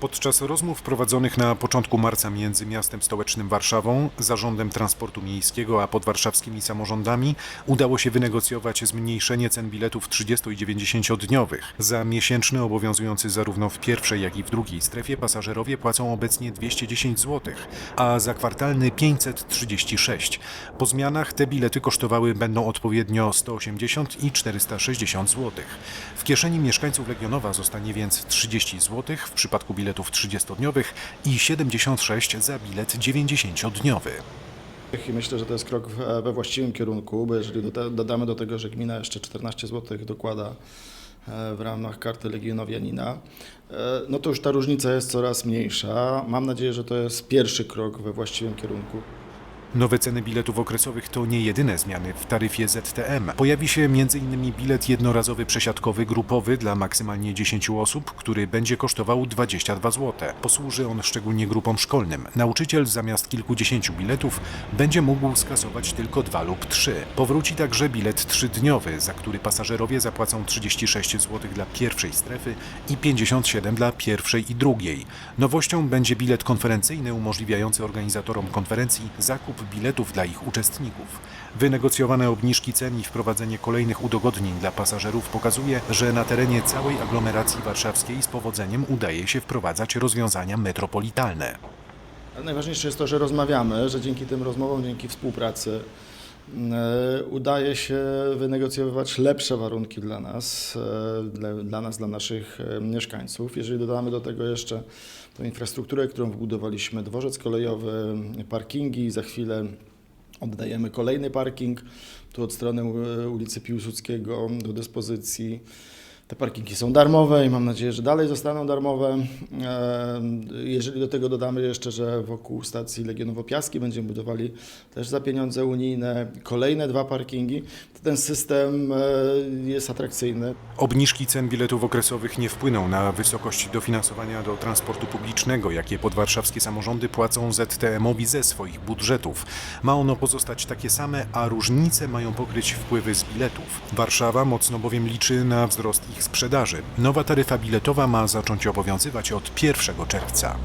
Podczas rozmów prowadzonych na początku marca między miastem stołecznym Warszawą, Zarządem Transportu Miejskiego a podwarszawskimi samorządami udało się wynegocjować zmniejszenie cen biletów 30 i 90-dniowych. Za miesięczny obowiązujący zarówno w pierwszej, jak i w drugiej strefie pasażerowie płacą obecnie 210 zł, a za kwartalny 536. Po zmianach te bilety kosztowały będą odpowiednio 180 i 460 zł. W kieszeni mieszkańców Legionowa zostanie więc 30 zł w przypadku biletów 30-dniowych i 76 za bilet 90-dniowy. I myślę, że to jest krok we właściwym kierunku, bo jeżeli doda- dodamy do tego, że gmina jeszcze 14 zł dokłada e, w ramach karty Legionowianina, e, no to już ta różnica jest coraz mniejsza. Mam nadzieję, że to jest pierwszy krok we właściwym kierunku. Nowe ceny biletów okresowych to nie jedyne zmiany w taryfie ZTM. Pojawi się m.in. bilet jednorazowy przesiadkowy grupowy dla maksymalnie 10 osób, który będzie kosztował 22 zł. Posłuży on szczególnie grupom szkolnym. Nauczyciel zamiast kilkudziesięciu biletów będzie mógł skasować tylko dwa lub trzy. Powróci także bilet trzydniowy, za który pasażerowie zapłacą 36 zł dla pierwszej strefy i 57 dla pierwszej i drugiej. Nowością będzie bilet konferencyjny umożliwiający organizatorom konferencji zakup biletów dla ich uczestników. Wynegocjowane obniżki cen i wprowadzenie kolejnych udogodnień dla pasażerów pokazuje, że na terenie całej aglomeracji warszawskiej z powodzeniem udaje się wprowadzać rozwiązania metropolitalne. Najważniejsze jest to, że rozmawiamy, że dzięki tym rozmowom, dzięki współpracy udaje się wynegocjować lepsze warunki dla nas, e, dla, nas, dla naszych e, mieszkańców. Jeżeli dodamy do tego jeszcze tą infrastrukturę, którą wybudowaliśmy, dworzec kolejowy, parkingi, za chwilę oddajemy kolejny parking tu od strony e, ulicy Piłsudskiego do dyspozycji. Te parkingi są darmowe i mam nadzieję, że dalej zostaną darmowe. E, Jeżeli do tego dodamy jeszcze, że wokół stacji Legionowo-Piaski będziemy budowali też za pieniądze unijne kolejne dwa parkingi, to ten system e, jest atrakcyjny. Obniżki cen biletów okresowych nie wpłyną na wysokość dofinansowania do transportu publicznego, jakie podwarszawskie samorządy płacą ZTM-owi ze swoich budżetów. Ma ono pozostać takie same, a różnice mają pokryć wpływy z biletów. Warszawa mocno bowiem liczy na wzrost sprzedaży. Nowa taryfa biletowa ma zacząć obowiązywać od 1 czerwca.